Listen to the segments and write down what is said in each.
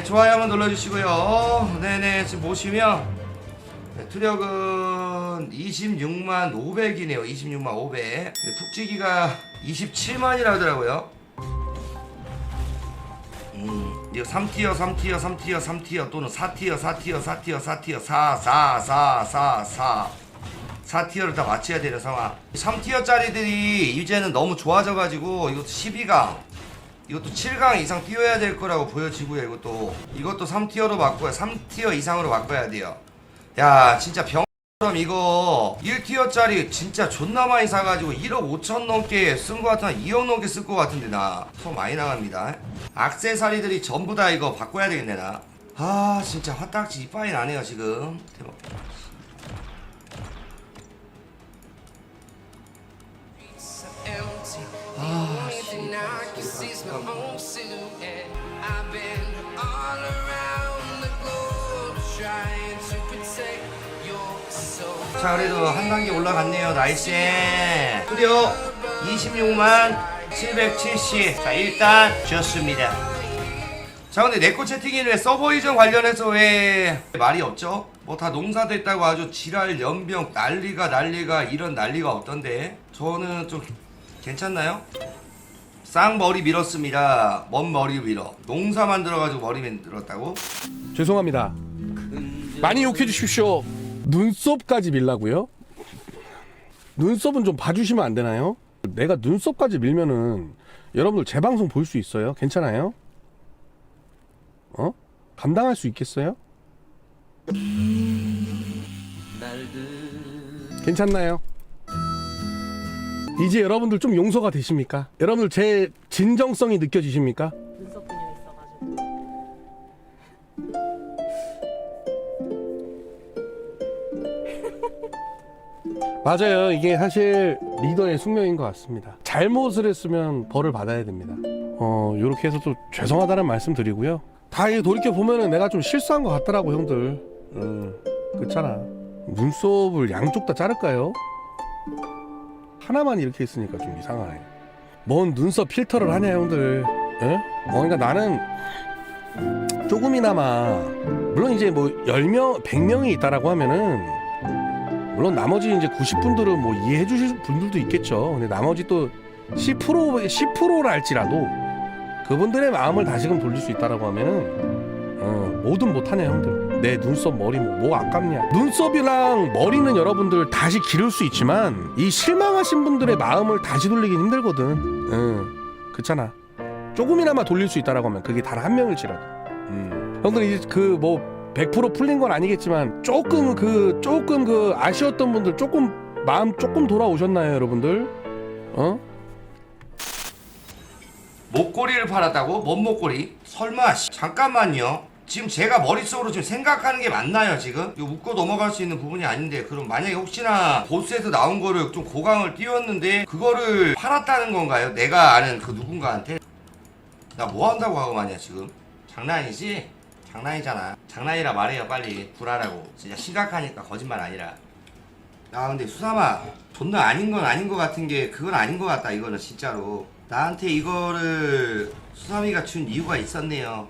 네, 좋아요 한번 눌러주시고요. 네네, 지금 보시면 네, 투력은 26만 500이네요. 26만 500. 네, 푹지기가 27만이라 하더라고요. 음, 이거 3티어, 3티어, 3티어, 3티어 또는 4티어, 4티어, 4티어, 4티어, 4, 4, 4, 4, 4. 4티어를 다 맞춰야 되는 상황. 3티어짜리들이 이제는 너무 좋아져가지고 이것도 12강, 이것도 7강 이상 뛰어야 될 거라고 보여지고요. 이것도 이것도 3티어로 바꿔야 3티어 이상으로 바꿔야 돼요. 야 진짜 병처럼 이거 1티어짜리 진짜 존나 많이 사가지고 1억 5천 넘게 쓴거 같아 2억 넘게 쓸거 같은데 나더 많이 나갑니다. 악세사리들이 전부 다 이거 바꿔야 되겠네 나. 아 진짜 화딱지 이빠이 나네요 지금. 대박. Can see is my own silhouette. I've been all around the globe trying to protect your soul. 자 그래도 한 단계 올라갔네요 나이스 드디어 26만 770. 자 일단 좋습니다. 자 근데 내꺼 채팅이 왜 서버 이전 관련해서 왜 말이 없죠? 뭐 다 농사됐다고 아주 지랄 연병 난리가 난리가 이런 난리가 없던데 저는 좀 괜찮나요? 쌍머리 밀었습니다. 먼 머리 밀어. 농사 만들어가지고 머리 밀었다고? 죄송합니다. 많이 욕해 주십시오. 눈썹까지 밀라고요? 눈썹은 좀 봐주시면 안 되나요? 내가 눈썹까지 밀면은 여러분들 제 방송 볼 수 있어요? 괜찮아요? 어? 감당할 수 있겠어요? 괜찮나요? 이제 여러분들 좀 용서가 되십니까? 여러분들 제 진정성이 느껴지십니까? 눈썹 근육 있어가지고 맞아요. 이게 사실 리더의 숙명인 것 같습니다. 잘못을 했으면 벌을 받아야 됩니다. 어, 요렇게 해서 또 죄송하다는 말씀 드리고요. 다 이게 돌이켜 보면은 내가 좀 실수한 것 같더라고, 형들. 음, 그렇잖아. 눈썹을 양쪽 다 자를까요? 하나만 이렇게 있으니까 좀 이상하네. 뭔 눈썹 필터를 하냐, 형들. 예? 어, 그러니까 나는 조금이나마 물론 이제 뭐 10명, 100명이 있다라고 하면은 물론 나머지 이제 90분들은 뭐 이해해 주실 분들도 있겠죠. 근데 나머지 또 10% 10%랄지라도 그분들의 마음을 다시금 돌릴 수 있다라고 하면은 어, 뭐든 못하네 형들. 내 눈썹 머리 뭐, 뭐 아깝냐. 눈썹이랑 머리는 여러분들 다시 기를 수 있지만 이 실망하신 분들의 마음을 다시 돌리긴 힘들거든. 응, 그렇잖아. 조금이나마 돌릴 수 있다라고 하면 그게 단 한 명일지라도. 음. 형들 이제 그뭐 100% 풀린 건 아니겠지만 조금 그 조금 그 아쉬웠던 분들 조금 마음 조금 돌아오셨나요, 여러분들? 어? 목걸이를 팔았다고? 뭔 목걸이? 설마 씨, 잠깐만요. 지금 제가 머릿속으로 지금 생각하는 게 맞나요 지금? 이거 웃고 넘어갈 수 있는 부분이 아닌데 그럼 만약에 혹시나 보스에서 나온 거를 좀 고강을 띄웠는데 그거를 팔았다는 건가요? 내가 아는 그 누군가한테? 나 뭐 한다고 하고 마냐 지금? 장난이지? 장난이잖아 장난이라 말해요 빨리 불하라고 진짜 심각하니까 거짓말 아니라 아 근데 수삼아 존나 아닌 건 아닌 것 같은 게 그건 아닌 것 같다 이거는 진짜로 나한테 이거를 수삼이가 준 이유가 있었네요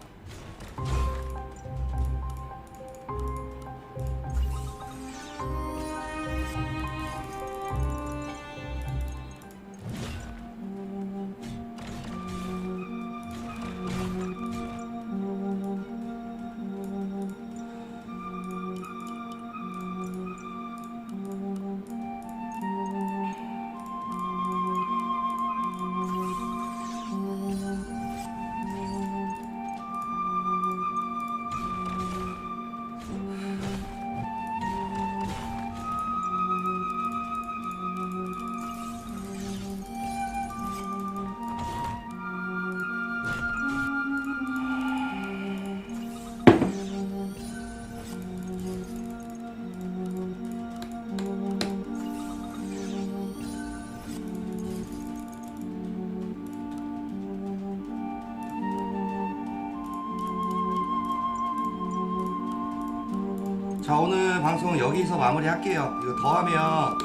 자 오늘 방송 여기서 마무리할게요. 이거 더하면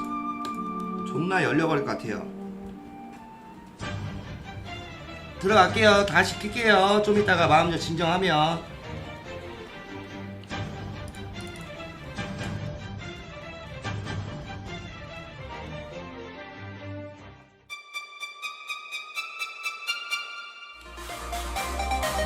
존나 열려버릴 것 같아요. 들어갈게요. 다시 킬게요. 좀 이따가 마음 좀 진정하면.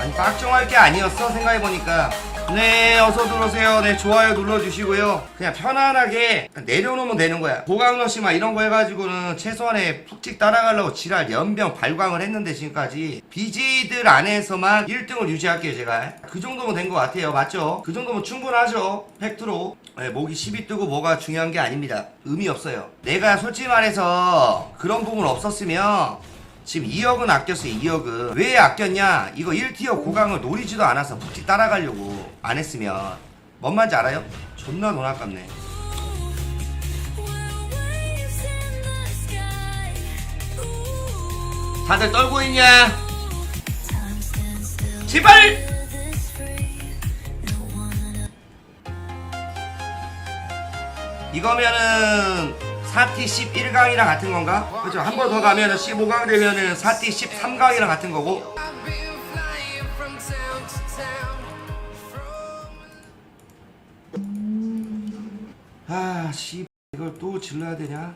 아니 빡종할 게 아니었어 생각해보니까. 네 어서 들어오세요. 네 좋아요 눌러주시고요. 그냥 편안하게 내려놓으면 되는 거야. 고강러시 막 이런 거 해가지고는 최소한의 푹찍 따라가려고 지랄 연병 발광을 했는데 지금까지 BJ들 안에서만 1등을 유지할게요 제가. 그 정도면 된 것 같아요. 맞죠? 그 정도면 충분하죠? 팩트로. 네, 목이 10이 뜨고 뭐가 중요한 게 아닙니다. 의미 없어요. 내가 솔직히 말해서 그런 부분 없었으면 지금 2억은 아꼈어요 2억은. 왜 아꼈냐? 이거 1티어 고강을 노리지도 않아서 푹찍 따라가려고 안 했으면 뭔 말인지 알아요? 존나 돈 아깝네 다들 떨고 있냐? 제발! 이거면은 4T 11강이랑 같은 건가? 그죠? 한 번 더 가면은 15강 되면은 4T 13강이랑 같은 거고 아, 씨, 이걸 또 질러야 되냐?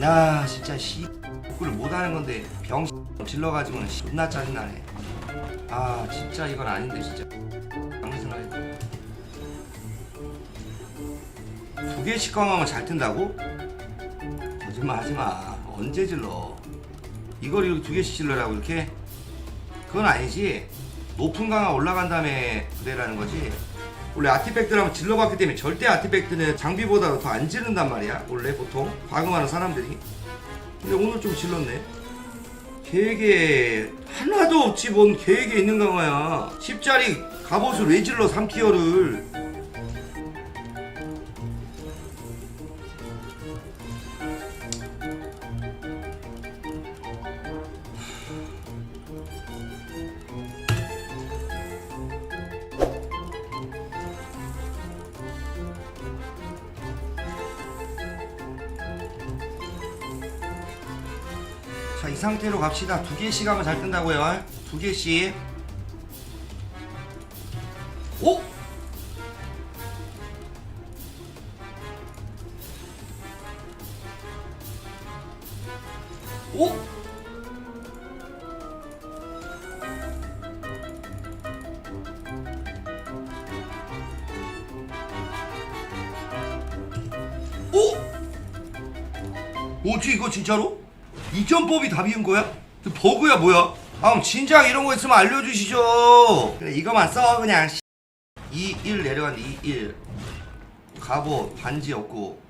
야, 진짜 씨, 복구를 못 하는 건데 병 질러가지고는 씨, 존나 짜증나네. 아, 진짜 이건 아닌데 진짜. 아무 생각해. 두 개씩 검하면 잘 뜬다고? 거짓말 하지 마. 언제 질러? 이걸 이렇게 두 개씩 질러라고 이렇게? 그건 아니지. 높은 강화 올라간 다음에 그래라는 거지. 원래 아티팩트라면 질러봤기 때문에 절대 아티팩트는 장비보다 더 안 지른단 말이야. 원래 보통 과금하는 사람들이. 근데 오늘 좀 질렀네. 계획에 하나도 없지 뭔 계획에 있는 강화야. 10짜리 갑옷을 왜 질러 3티어를. 자, 이 상태로 갑시다. 두 개씩 하면 잘 뜬다고요. 두 개씩. 오! 오! 오! 뭐지 이거 진짜로? 이전법이 답이인 거야? 그 버그야 뭐야? 아 진작 이런 거 있으면 알려주시죠. 그래 이거만 써 그냥. 2, 1 내려간 2, 1 갑옷 반지 없고